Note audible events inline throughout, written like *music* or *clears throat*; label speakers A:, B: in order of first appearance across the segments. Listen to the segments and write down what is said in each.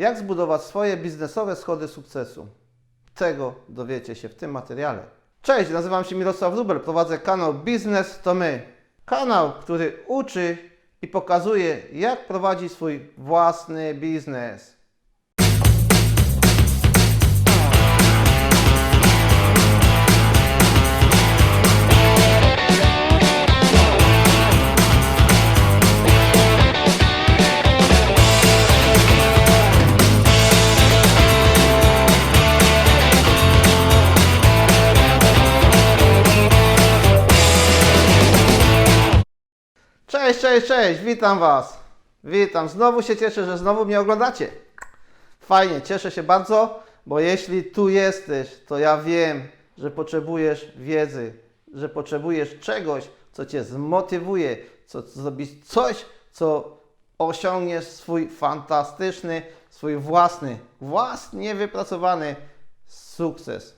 A: Jak zbudować swoje biznesowe schody sukcesu? Tego dowiecie się w tym materiale. Cześć, nazywam się Mirosław Zubel, prowadzę kanał Biznes to My. Kanał, który uczy i pokazuje, jak prowadzić swój własny biznes. Cześć, cześć, cześć, witam Was. Witam, znowu się cieszę, że znowu mnie oglądacie. Fajnie, cieszę się bardzo, bo jeśli tu jesteś, to ja wiem, że potrzebujesz wiedzy, że potrzebujesz czegoś, co Cię zmotywuje, co zrobić coś, co osiągniesz swój fantastyczny, swój własny, własnie wypracowany sukces.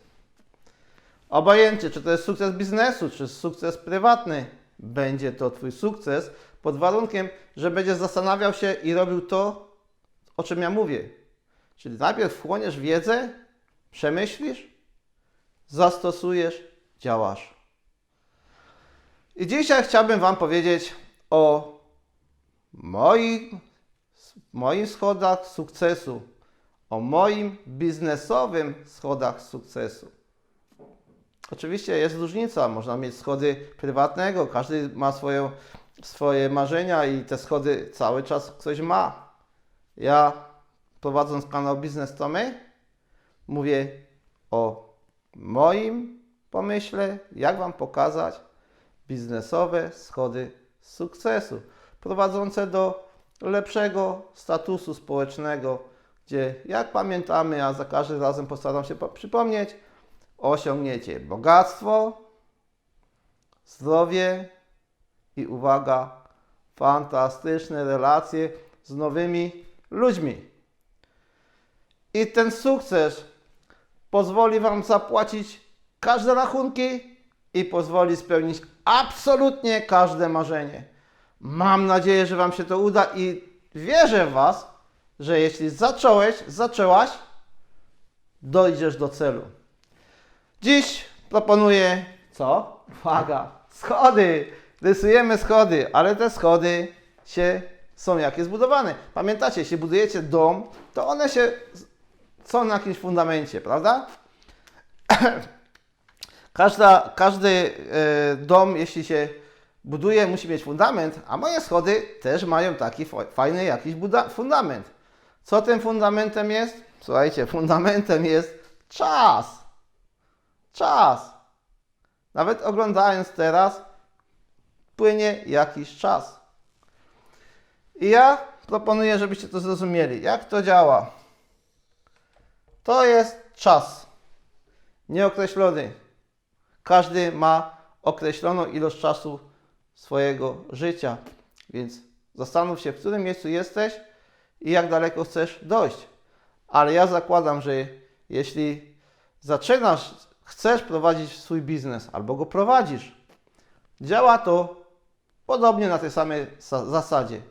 A: Obojętnie, czy to jest sukces biznesu, czy sukces prywatny, będzie to Twój sukces pod warunkiem, że będziesz zastanawiał się i robił to, o czym ja mówię. Czyli najpierw wchłoniesz wiedzę, przemyślisz, zastosujesz, działasz. I dzisiaj chciałbym Wam powiedzieć o moich, moich schodach sukcesu, o moim biznesowym schodach sukcesu. Oczywiście jest różnica, można mieć schody prywatnego, każdy ma swoje, swoje marzenia i te schody cały czas ktoś ma. Ja prowadząc kanał Biznes to My, mówię o moim pomyśle, jak Wam pokazać biznesowe schody sukcesu, prowadzące do lepszego statusu społecznego, gdzie jak pamiętamy, a za każdym razem postaram się po- przypomnieć, osiągniecie bogactwo, zdrowie i uwaga, fantastyczne relacje z nowymi ludźmi. I ten sukces pozwoli Wam zapłacić każde rachunki i pozwoli spełnić absolutnie każde marzenie. Mam nadzieję, że Wam się to uda i wierzę w Was, że jeśli zacząłeś, zaczęłaś, dojdziesz do celu. Dziś proponuję co? Uwaga, schody. Rysujemy schody, ale te schody się są jakie zbudowane. Pamiętacie, jeśli budujecie dom, to one się są na jakimś fundamencie, prawda? *clears throat* Każda, każdy e, dom, jeśli się buduje, musi mieć fundament, a moje schody też mają taki fa- fajny jakiś fundament. Co tym fundamentem jest? Słuchajcie, fundamentem jest czas. Czas. Nawet oglądając teraz, płynie jakiś czas. I ja proponuję, żebyście to zrozumieli. Jak to działa? To jest czas. Nieokreślony. Każdy ma określoną ilość czasu swojego życia. Więc zastanów się, w którym miejscu jesteś i jak daleko chcesz dojść. Ale ja zakładam, że jeśli zaczynasz, chcesz prowadzić swój biznes albo go prowadzisz, działa to podobnie na tej samej sa- zasadzie.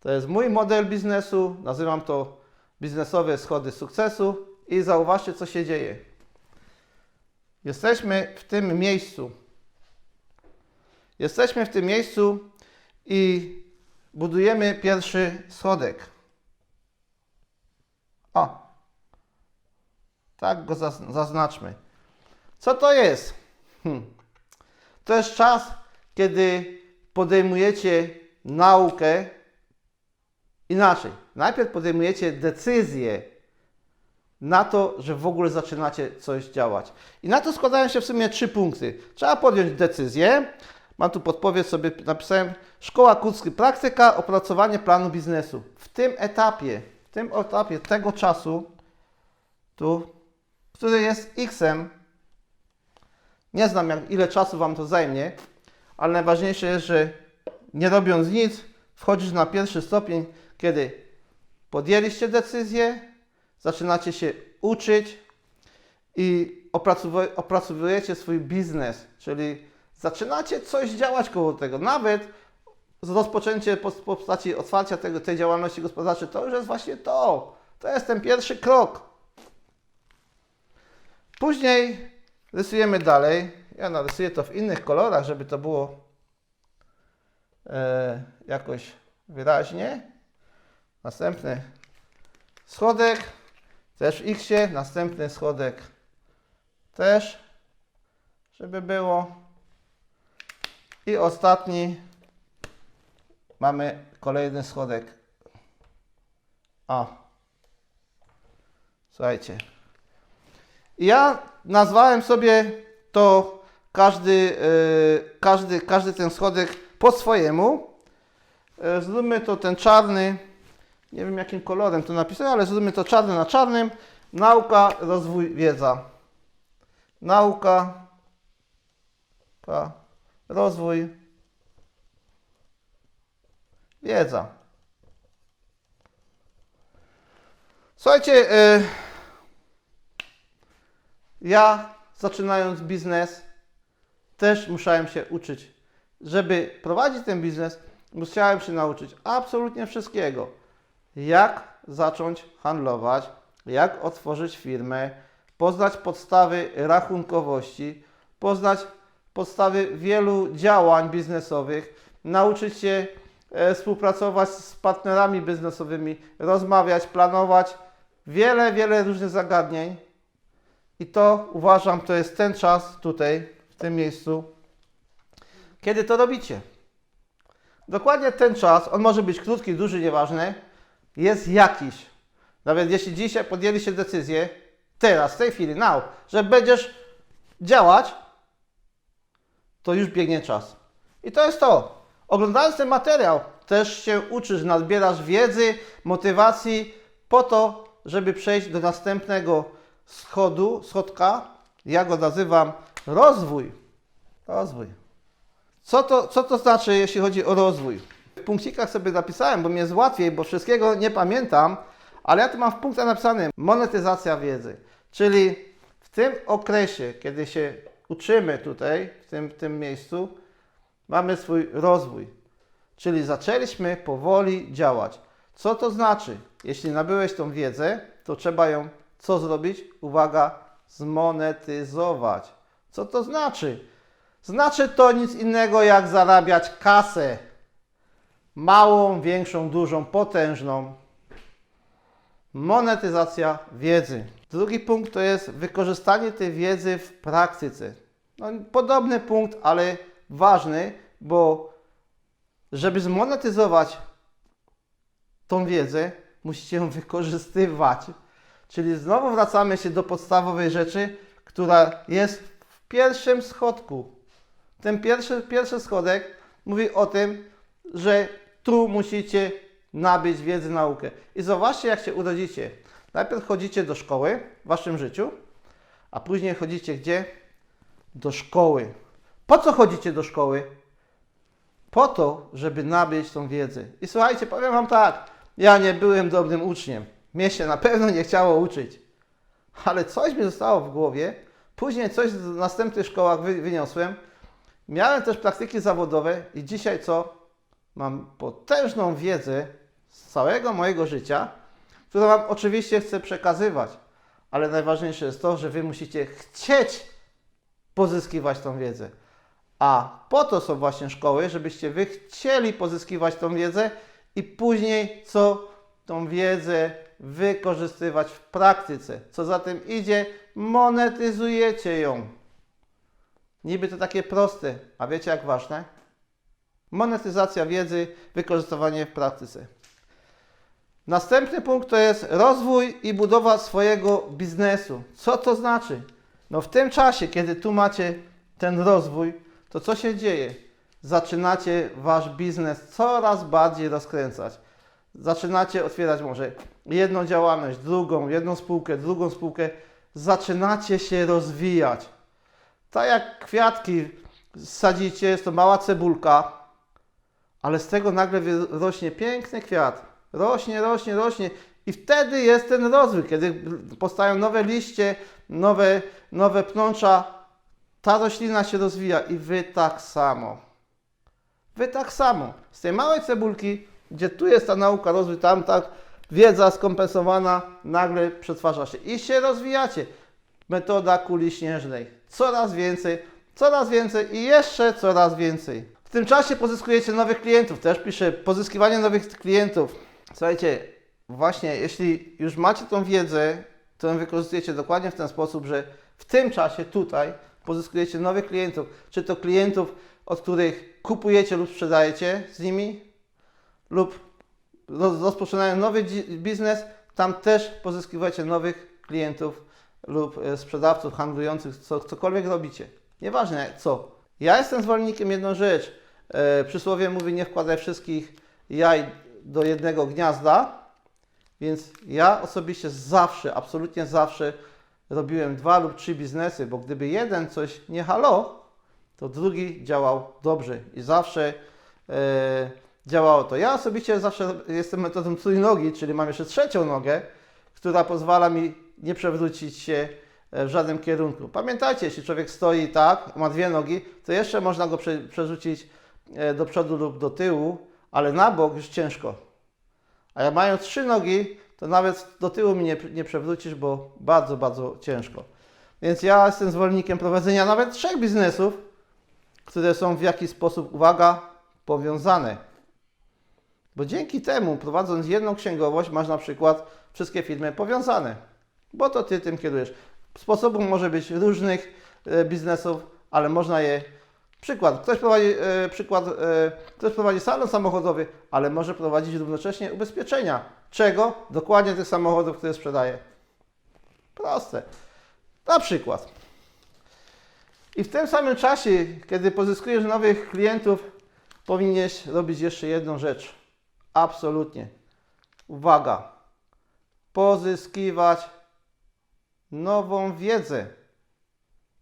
A: To jest mój model biznesu, nazywam to biznesowe schody sukcesu i zauważcie, co się dzieje. Jesteśmy w tym miejscu. Jesteśmy w tym miejscu i budujemy pierwszy schodek. O, tak go zaz- zaznaczmy. Co to jest? Hm. To jest czas, kiedy podejmujecie naukę inaczej. Najpierw podejmujecie decyzję na to, że w ogóle zaczynacie coś działać. I na to składają się w sumie trzy punkty. Trzeba podjąć decyzję. Mam tu podpowiedź sobie, napisałem Szkoła Kucki, praktyka, opracowanie planu biznesu. W tym etapie, w tym etapie tego czasu, tu, który jest X-em, nie znam jak, ile czasu Wam to zajmie, ale najważniejsze jest, że nie robiąc nic, wchodzisz na pierwszy stopień, kiedy podjęliście decyzję, zaczynacie się uczyć i opracowu- opracowujecie swój biznes, czyli zaczynacie coś działać koło tego. Nawet rozpoczęcie po- w postaci otwarcia tego, tej działalności gospodarczej, to już jest właśnie to. To jest ten pierwszy krok. Później rysujemy dalej. Ja narysuję to w innych kolorach, żeby to było e, jakoś wyraźnie. Następny schodek, też w X, następny schodek też, żeby było. I ostatni mamy kolejny schodek. A. Słuchajcie. Ja nazwałem sobie to każdy, yy, każdy, każdy ten schodek po swojemu. Yy, zróbmy to ten czarny. Nie wiem jakim kolorem to napisałem, ale zróbmy to czarny na czarnym. Nauka, rozwój, wiedza. Nauka, ka- rozwój, wiedza. Słuchajcie, y, ja zaczynając biznes też musiałem się uczyć. Żeby prowadzić ten biznes, musiałem się nauczyć absolutnie wszystkiego. Jak zacząć handlować, jak otworzyć firmę, poznać podstawy rachunkowości, poznać podstawy wielu działań biznesowych, nauczyć się e, współpracować z partnerami biznesowymi, rozmawiać, planować wiele, wiele różnych zagadnień. I to uważam, to jest ten czas tutaj, w tym miejscu, kiedy to robicie. Dokładnie ten czas, on może być krótki, duży, nieważny, jest jakiś. Nawet jeśli dzisiaj podjęliście decyzję, teraz, w tej chwili, now, że będziesz działać, to już biegnie czas. I to jest to. Oglądając ten materiał, też się uczysz, nadbierasz wiedzy, motywacji po to, żeby przejść do następnego schodu, schodka. Ja go nazywam rozwój. Rozwój. Co to, co to znaczy, jeśli chodzi o rozwój? W punkcikach sobie napisałem, bo mi jest łatwiej, bo wszystkiego nie pamiętam, ale ja tu mam w punktach napisane monetyzacja wiedzy. Czyli w tym okresie, kiedy się uczymy tutaj, w tym, w tym miejscu, mamy swój rozwój. Czyli zaczęliśmy powoli działać. Co to znaczy? Jeśli nabyłeś tą wiedzę, to trzeba ją co zrobić? Uwaga, zmonetyzować. Co to znaczy? Znaczy to nic innego jak zarabiać kasę. Małą, większą, dużą, potężną. Monetyzacja wiedzy. Drugi punkt to jest wykorzystanie tej wiedzy w praktyce. No, podobny punkt, ale ważny, bo żeby zmonetyzować tą wiedzę, musicie ją *laughs* wykorzystywać. Czyli znowu wracamy się do podstawowej rzeczy, która jest w pierwszym schodku. Ten pierwszy, pierwszy schodek mówi o tym, że tu musicie nabyć wiedzę, naukę. I zobaczcie, jak się urodzicie. Najpierw chodzicie do szkoły w waszym życiu, a później chodzicie gdzie? Do szkoły. Po co chodzicie do szkoły? Po to, żeby nabyć tą wiedzę. I słuchajcie, powiem Wam tak, ja nie byłem dobrym uczniem. Mnie się na pewno nie chciało uczyć. Ale coś mi zostało w głowie. Później coś w następnych szkołach wy, wyniosłem. Miałem też praktyki zawodowe i dzisiaj co? Mam potężną wiedzę z całego mojego życia, którą Wam oczywiście chcę przekazywać. Ale najważniejsze jest to, że Wy musicie chcieć pozyskiwać tą wiedzę. A po to są właśnie szkoły, żebyście Wy chcieli pozyskiwać tą wiedzę i później co? Tą wiedzę wykorzystywać w praktyce. Co za tym idzie, monetyzujecie ją. Niby to takie proste, a wiecie jak ważne? Monetyzacja wiedzy, wykorzystywanie w praktyce. Następny punkt to jest rozwój i budowa swojego biznesu. Co to znaczy? No w tym czasie, kiedy tu macie ten rozwój, to co się dzieje? Zaczynacie wasz biznes coraz bardziej rozkręcać. Zaczynacie otwierać może jedną działalność, drugą, jedną spółkę, drugą spółkę. Zaczynacie się rozwijać. Tak jak kwiatki sadzicie, jest to mała cebulka, ale z tego nagle rośnie piękny kwiat. Rośnie, rośnie, rośnie. I wtedy jest ten rozwój, kiedy powstają nowe liście, nowe, nowe pnącza. Ta roślina się rozwija i wy tak samo. Wy tak samo. Z tej małej cebulki, gdzie tu jest ta nauka, rozwój, tam tak, wiedza skompensowana nagle przetwarza się i się rozwijacie. Metoda kuli śnieżnej. Coraz więcej, coraz więcej i jeszcze coraz więcej. W tym czasie pozyskujecie nowych klientów. Też piszę pozyskiwanie nowych klientów. Słuchajcie, właśnie jeśli już macie tą wiedzę, to ją wykorzystujecie dokładnie w ten sposób, że w tym czasie tutaj pozyskujecie nowych klientów. Czy to klientów, od których kupujecie lub sprzedajecie z nimi, lub roz- rozpoczynają nowy biznes, tam też pozyskiwacie nowych klientów lub e, sprzedawców, handlujących, co, cokolwiek robicie. Nieważne co. Ja jestem zwolennikiem jedną rzecz. E, przysłowie mówi nie wkładaj wszystkich jaj do jednego gniazda, więc ja osobiście zawsze, absolutnie zawsze robiłem dwa lub trzy biznesy, bo gdyby jeden coś nie halo, to drugi działał dobrze i zawsze e, działało to. Ja osobiście zawsze jestem metodą trójnogi, czyli mam jeszcze trzecią nogę, która pozwala mi nie przewrócić się e, w żadnym kierunku. Pamiętajcie, jeśli człowiek stoi tak, ma dwie nogi, to jeszcze można go prze, przerzucić e, do przodu lub do tyłu, ale na bok już ciężko. A jak mają trzy nogi, to nawet do tyłu mi nie, nie przewrócisz, bo bardzo, bardzo ciężko. Więc ja jestem zwolennikiem prowadzenia nawet trzech biznesów, które są w jakiś sposób, uwaga, powiązane. Bo dzięki temu, prowadząc jedną księgowość, masz na przykład wszystkie firmy powiązane, bo to ty tym kierujesz. Sposobów może być różnych e, biznesów, ale można je. Przykład, ktoś prowadzi, e, przykład, e, ktoś prowadzi salon samochodowy, ale może prowadzić równocześnie ubezpieczenia. Czego? Dokładnie tych samochodów, które sprzedaje. Proste. Na przykład. I w tym samym czasie, kiedy pozyskujesz nowych klientów, powinieneś robić jeszcze jedną rzecz. Absolutnie. Uwaga. Pozyskiwać nową wiedzę.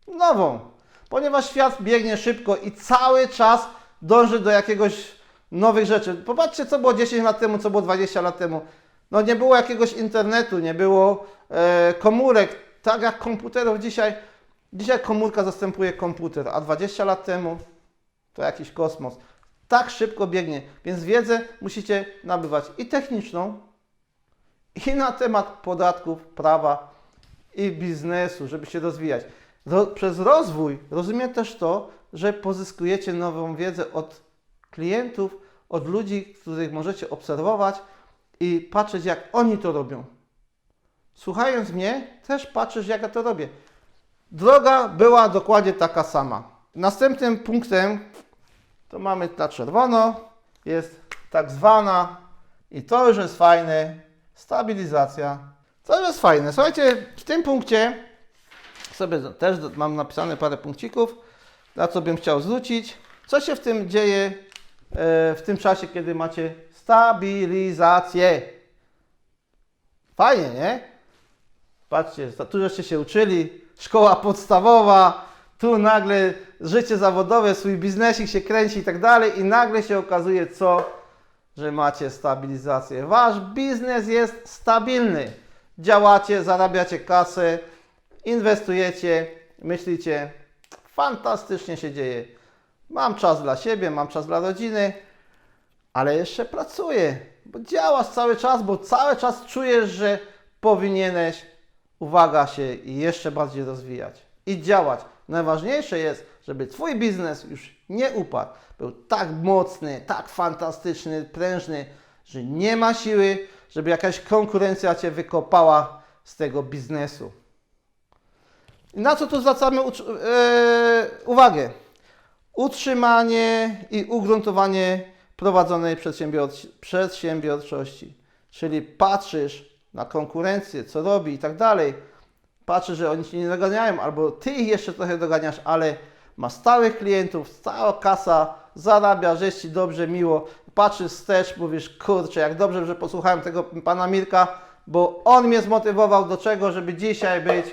A: Nową. Ponieważ świat biegnie szybko i cały czas dąży do jakiegoś nowych rzeczy. Popatrzcie, co było 10 lat temu, co było 20 lat temu. No nie było jakiegoś internetu, nie było e, komórek, tak jak komputerów dzisiaj. Dzisiaj komórka zastępuje komputer, a 20 lat temu to jakiś kosmos. Tak szybko biegnie, więc wiedzę musicie nabywać i techniczną, i na temat podatków, prawa i biznesu, żeby się rozwijać. Ro, przez rozwój rozumiem też to, że pozyskujecie nową wiedzę od klientów, od ludzi, których możecie obserwować i patrzeć, jak oni to robią. Słuchając mnie, też patrzysz, jak ja to robię. Droga była dokładnie taka sama. Następnym punktem to mamy na czerwono, jest tak zwana i to już jest fajne, stabilizacja. To już jest fajne. Słuchajcie, w tym punkcie sobie też mam napisane parę punkcików, na co bym chciał zwrócić. Co się w tym dzieje e, w tym czasie, kiedy macie stabilizację? Fajnie, nie? Patrzcie, tu żeście się uczyli, szkoła podstawowa, tu nagle życie zawodowe, swój biznesik się kręci i tak dalej i nagle się okazuje co? Że macie stabilizację. Wasz biznes jest stabilny. Działacie, zarabiacie kasę, inwestujecie, myślicie, fantastycznie się dzieje. Mam czas dla siebie, mam czas dla rodziny, ale jeszcze pracuję, bo działasz cały czas, bo cały czas czujesz, że powinieneś, uwaga, się jeszcze bardziej rozwijać i działać. Najważniejsze jest, żeby Twój biznes już nie upadł. Był tak mocny, tak fantastyczny, prężny, że nie ma siły, żeby jakaś konkurencja Cię wykopała z tego biznesu. I na co tu zwracamy e, uwagę? Utrzymanie i ugruntowanie prowadzonej przedsiębiorczości. Czyli patrzysz na konkurencję, co robi i tak dalej. Patrzysz, że oni się nie doganiają, albo ty ich jeszcze trochę doganiasz, ale ma stałych klientów, stała kasa, zarabia, że jest ci dobrze, miło. Patrzysz wstecz, mówisz, kurczę, jak dobrze, że posłuchałem tego pana Mirka, bo on mnie zmotywował do czego, żeby dzisiaj być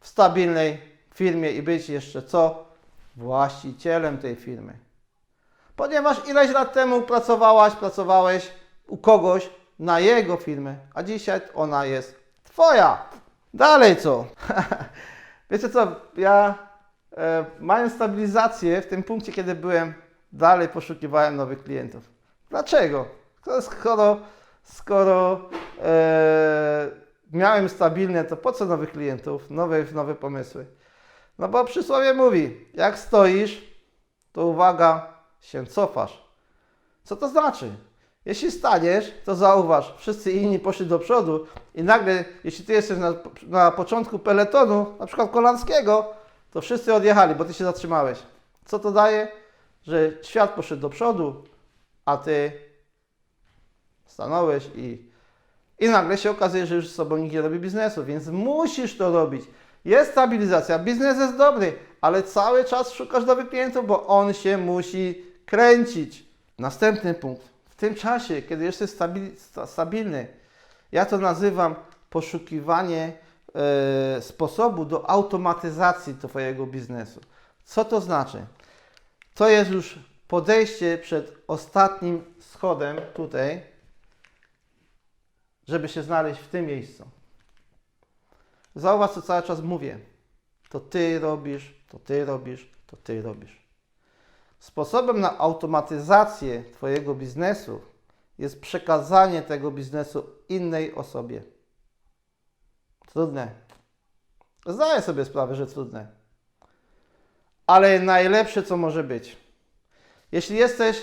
A: w stabilnej firmie i być jeszcze co? Właścicielem tej firmy. Ponieważ ileś lat temu pracowałaś, pracowałeś u kogoś na jego firmę, a dzisiaj ona jest Twoja. Dalej co? *laughs* Wiecie co, ja e, mając stabilizację w tym punkcie, kiedy byłem, dalej poszukiwałem nowych klientów. Dlaczego? Skoro skoro e, miałem stabilne, to po co nowych klientów, nowe, nowe pomysły? No bo przysłowie mówi, jak stoisz, to uwaga, się cofasz. Co to znaczy? Jeśli staniesz, to zauważ, wszyscy inni poszli do przodu i nagle, jeśli ty jesteś na, na początku peletonu, na przykład kolanskiego, to wszyscy odjechali, bo ty się zatrzymałeś. Co to daje? Że świat poszedł do przodu, a ty stanąłeś i, i nagle się okazuje, że już z sobą nikt nie robi biznesu, więc musisz to robić. Jest stabilizacja, biznes jest dobry, ale cały czas szukasz nowych klientów, bo on się musi kręcić. Następny punkt. W tym czasie, kiedy jesteś stabil, sta- stabilny, ja to nazywam poszukiwanie sposobu do automatyzacji Twojego biznesu. Co to znaczy? To jest już podejście przed ostatnim schodem tutaj, żeby się znaleźć w tym miejscu. Zauważ, co cały czas mówię. To ty robisz, to ty robisz, to ty robisz. Sposobem na automatyzację Twojego biznesu jest przekazanie tego biznesu innej osobie. Trudne. Zdaję sobie sprawę, że trudne. Ale najlepsze, co może być. Jeśli jesteś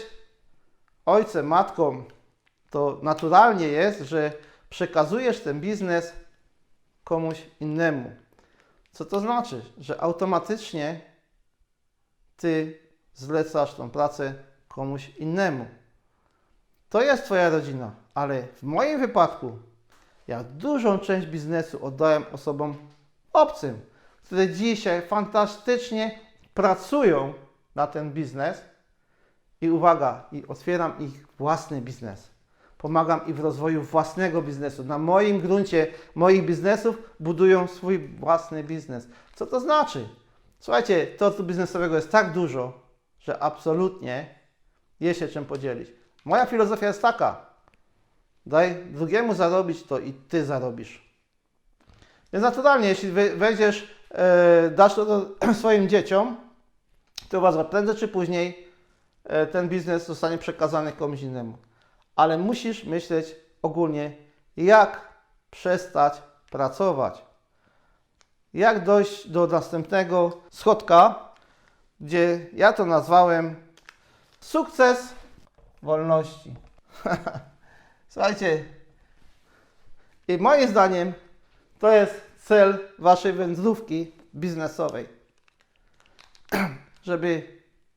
A: ojcem, matką, to naturalnie jest, że przekazujesz ten biznes komuś innemu. Co to znaczy? Że automatycznie ty zlecasz tą pracę komuś innemu. To jest Twoja rodzina, ale w moim wypadku ja dużą część biznesu oddałem osobom obcym, które dzisiaj fantastycznie pracują na ten biznes i uwaga, i otwieram ich własny biznes. Pomagam im w rozwoju własnego biznesu. Na moim gruncie moich biznesów budują swój własny biznes. Co to znaczy? Słuchajcie, tortu biznesowego jest tak dużo, że absolutnie jest się czym podzielić. Moja filozofia jest taka: daj drugiemu zarobić, to i ty zarobisz. Więc naturalnie, jeśli wejdziesz, e, dasz to *clears throat* swoim dzieciom, to uważaj, prędzej czy później e, ten biznes zostanie przekazany komuś innemu. Ale musisz myśleć ogólnie, jak przestać pracować. Jak dojść do następnego schodka, gdzie ja to nazwałem sukces wolności. *laughs* Słuchajcie, i moim zdaniem to jest cel waszej wędrówki biznesowej. *clears throat* Żeby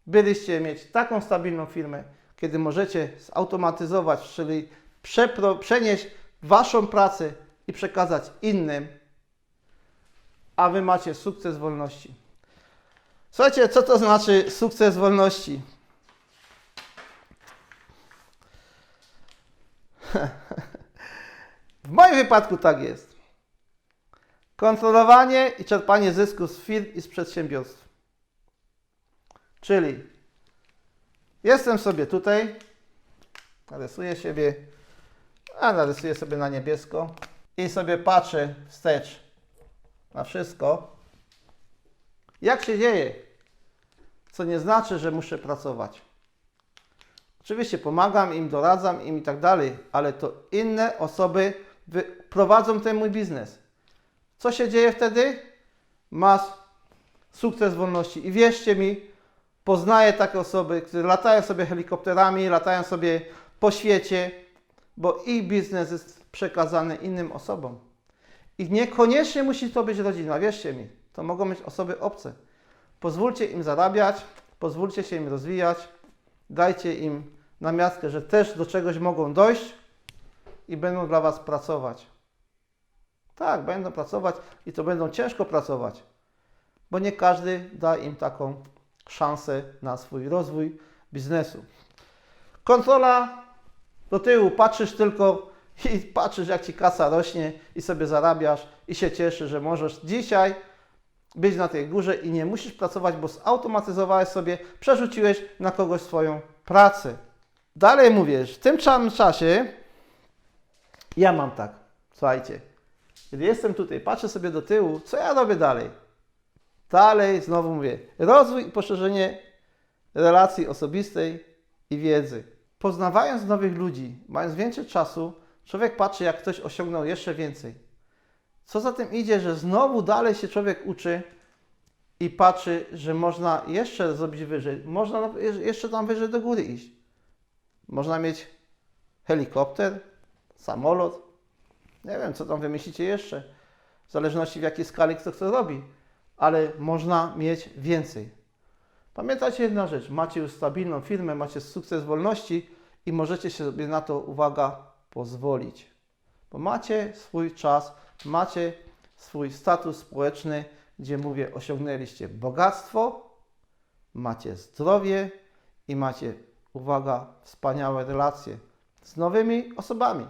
A: byliście mieć taką stabilną firmę, kiedy możecie zautomatyzować, czyli przepro, przenieść waszą pracę i przekazać innym, a wy macie sukces wolności. Słuchajcie, co to znaczy sukces wolności? W moim wypadku tak jest. Kontrolowanie i czerpanie zysku z firm i z przedsiębiorstw. Czyli jestem sobie tutaj, narysuję siebie, a narysuję sobie na niebiesko i sobie patrzę wstecz na wszystko. Jak się dzieje? Co nie znaczy, że muszę pracować. Oczywiście pomagam im, doradzam im i tak dalej, ale to inne osoby prowadzą ten mój biznes. Co się dzieje wtedy? Masz sukces wolności. I wierzcie mi, poznaję takie osoby, które latają sobie helikopterami, latają sobie po świecie, bo ich biznes jest przekazany innym osobom. I niekoniecznie musi to być rodzina, wierzcie mi. To mogą być osoby obce. Pozwólcie im zarabiać, pozwólcie się im rozwijać, dajcie im namiastkę, że też do czegoś mogą dojść i będą dla Was pracować. Tak, będą pracować i to będą ciężko pracować, bo nie każdy da im taką szansę na swój rozwój biznesu. Kontrola do tyłu, patrzysz tylko i patrzysz, jak ci kasa rośnie i sobie zarabiasz i się cieszysz, że możesz dzisiaj być na tej górze i nie musisz pracować, bo zautomatyzowałeś sobie, przerzuciłeś na kogoś swoją pracę. Dalej mówię, w tym samym czasie ja mam tak, słuchajcie, kiedy jestem tutaj, patrzę sobie do tyłu, co ja robię dalej? Dalej, znowu mówię, rozwój i poszerzenie relacji osobistej i wiedzy. Poznawając nowych ludzi, mając więcej czasu, człowiek patrzy, jak ktoś osiągnął jeszcze więcej. Co za tym idzie, że znowu dalej się człowiek uczy i patrzy, że można jeszcze zrobić wyżej. Można na- jeszcze tam wyżej do góry iść. Można mieć helikopter, samolot. Nie wiem, co tam wymyślicie jeszcze. W zależności w jakiej skali kto co robi. Ale można mieć więcej. Pamiętajcie jedna rzecz. Macie już stabilną firmę, macie sukces wolności i możecie sobie na to, uwaga, pozwolić. Bo macie swój czas, macie swój status społeczny, gdzie mówię, osiągnęliście bogactwo, macie zdrowie i macie, uwaga, wspaniałe relacje z nowymi osobami.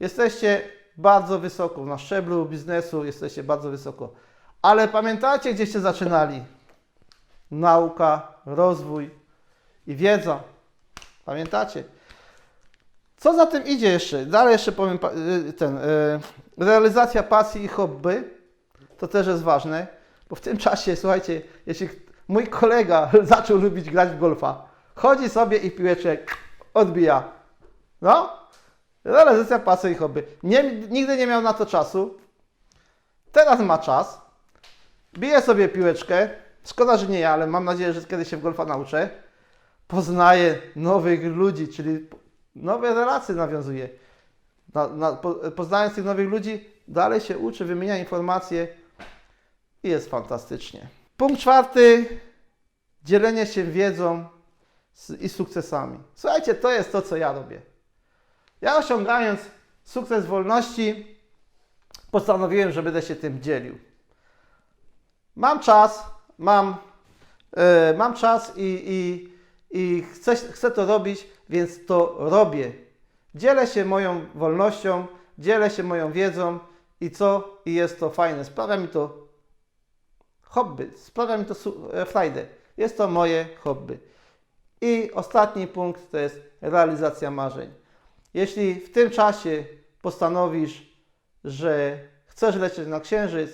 A: Jesteście bardzo wysoko na szczeblu biznesu, jesteście bardzo wysoko. Ale pamiętacie, gdzieście zaczynali? Nauka, rozwój i wiedza. Pamiętacie? Co za tym idzie jeszcze? Dalej jeszcze powiem pa- y, ten. y, Realizacja pasji i hobby. To też jest ważne, bo w tym czasie, słuchajcie, jeśli mój kolega *laughs* zaczął lubić grać w golfa, chodzi sobie i piłeczek odbija. No, realizacja pasji i hobby. Nie, nigdy nie miał na to czasu. Teraz ma czas. Bije sobie piłeczkę. Szkoda, że nie ja, ale mam nadzieję, że kiedyś się w golfa nauczę. Poznaje nowych ludzi, czyli nowe relacje nawiązuje. Na, na, po, poznając tych nowych ludzi, dalej się uczy, wymienia informacje i jest fantastycznie. Punkt czwarty. Dzielenie się wiedzą z, i sukcesami. Słuchajcie, to jest to, co ja robię. Ja osiągając sukces wolności, postanowiłem, że będę się tym dzielił. Mam czas, mam, e, mam czas i, i, i chcę, chcę to robić, więc to robię. Dzielę się moją wolnością, dzielę się moją wiedzą i co? I jest to fajne. Sprawia mi to hobby, sprawia mi to e, frajdę. Jest to moje hobby. I ostatni punkt to jest realizacja marzeń. Jeśli w tym czasie postanowisz, że chcesz lecieć na księżyc,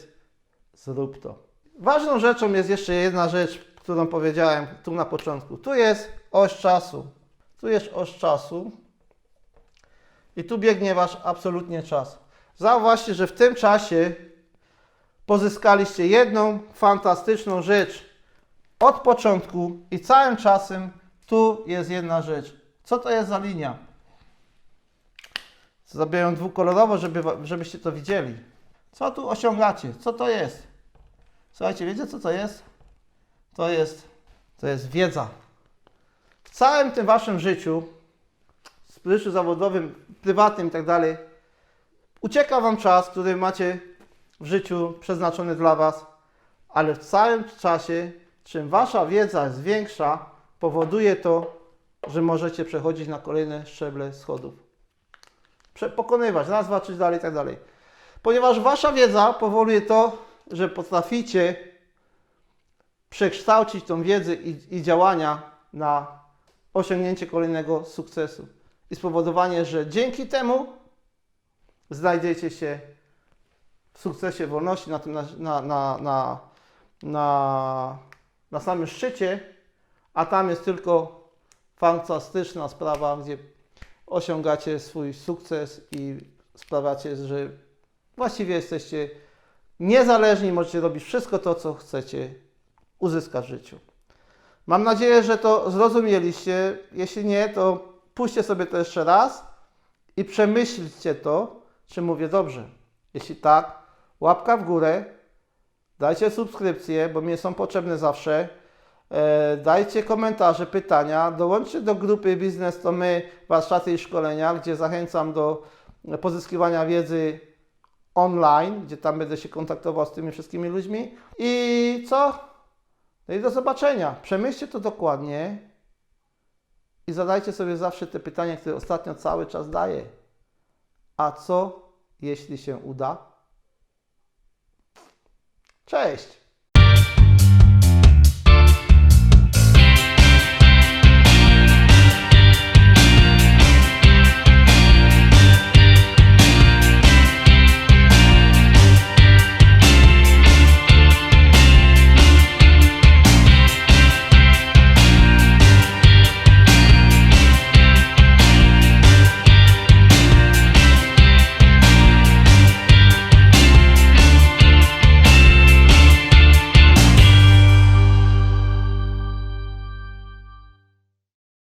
A: zrób to. Ważną rzeczą jest jeszcze jedna rzecz, którą powiedziałem tu na początku. Tu jest oś czasu. Tu jest oś czasu. I tu biegnie Wasz absolutnie czas. Zauważcie, że w tym czasie pozyskaliście jedną fantastyczną rzecz. Od początku i całym czasem tu jest jedna rzecz. Co to jest za linia? Zrobię ją dwukolorowo, żeby, żebyście to widzieli. Co tu osiągacie? Co to jest? Słuchajcie, wiecie co to jest? To jest, to jest wiedza. W całym tym waszym życiu, w życiu zawodowym, prywatnym i tak dalej, ucieka wam czas, który macie w życiu przeznaczony dla was, ale w całym czasie, czym wasza wiedza jest większa, powoduje to, że możecie przechodzić na kolejne szczeble schodów. Pokonywać, raz, dwa, trzy, dalej i tak dalej. Ponieważ wasza wiedza powoduje to, że potraficie przekształcić tą wiedzę i, i działania na osiągnięcie kolejnego sukcesu. I spowodowanie, że dzięki temu znajdziecie się w sukcesie wolności na, tym, na, na, na, na, na, samym szczycie, a tam jest tylko fantastyczna sprawa, gdzie osiągacie swój sukces i sprawiacie, że właściwie jesteście niezależni, możecie robić wszystko to, co chcecie uzyskać w życiu. Mam nadzieję, że to zrozumieliście. Jeśli nie, to pójście sobie to jeszcze raz i przemyślcie to, czy mówię dobrze. Jeśli tak, łapka w górę, dajcie subskrypcje, bo mnie są potrzebne zawsze. E, Dajcie komentarze, pytania, dołączcie do grupy Biznes to My, warsztaty i szkolenia, gdzie zachęcam do pozyskiwania wiedzy online, gdzie tam będę się kontaktował z tymi wszystkimi ludźmi. I co? No i do zobaczenia. Przemyślcie to dokładnie i zadajcie sobie zawsze te pytania, które ostatnio cały czas daję. A co, jeśli się uda? Cześć!